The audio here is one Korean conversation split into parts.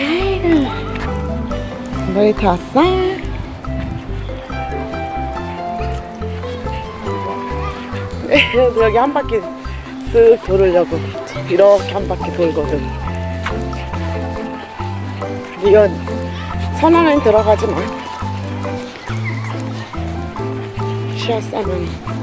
아이고. 놀이터 왔어? 네, 여기 한 바퀴 쓱 돌으려고 이렇게 한 바퀴 돌거든. 이건 선 안에 들어가지 마. 쉬었으면.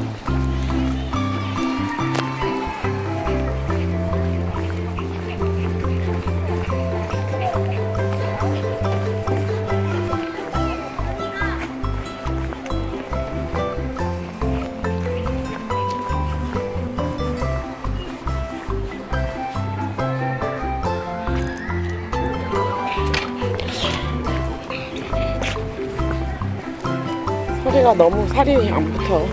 소리가 너무 살이 안 붙어.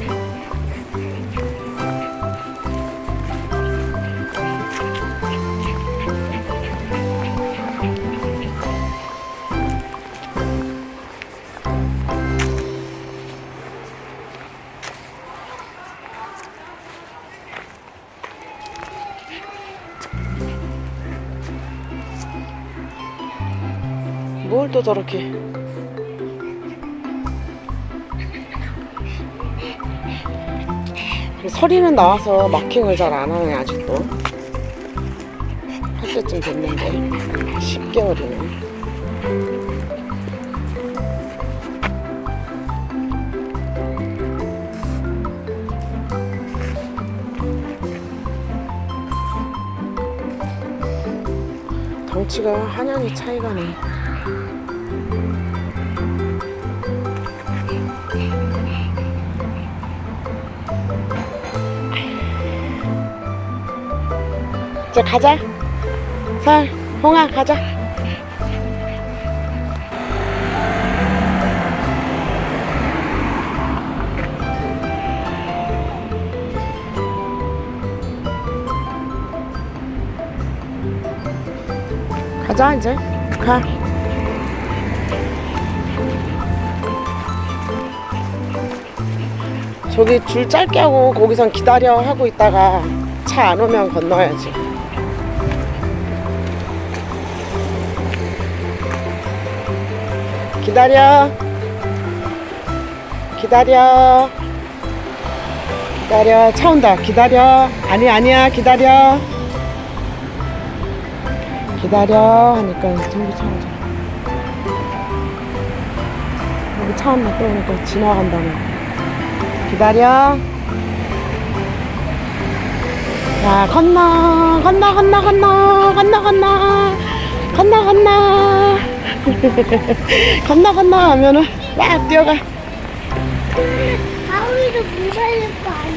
뭘 또 저렇게 서리는 나와서 마킹을 잘 안 하네 아직도. 할 때쯤 됐는데. 10개월이네. 덩치가 한양이 차이가 나 이제 가자. 설, 홍아, 가자. 가자, 이제. 가. 저기 줄 짧게 하고 거기선 기다려 하고 있다가 차 안 오면 건너야지. 기다려. 기다려. 기다려. 차 온다. 기다려. 아니, 아니야. 기다려. 기다려. 하니까 저기 차 오자. 여기 차 한번 또 오니까 지나간다네. 기다려. 자, 건너. 건너, 건너, 건너. 건너, 건너. 건너, 건너. 건너 건너 하면은 막 뛰어가 하울이도 물 살렸어.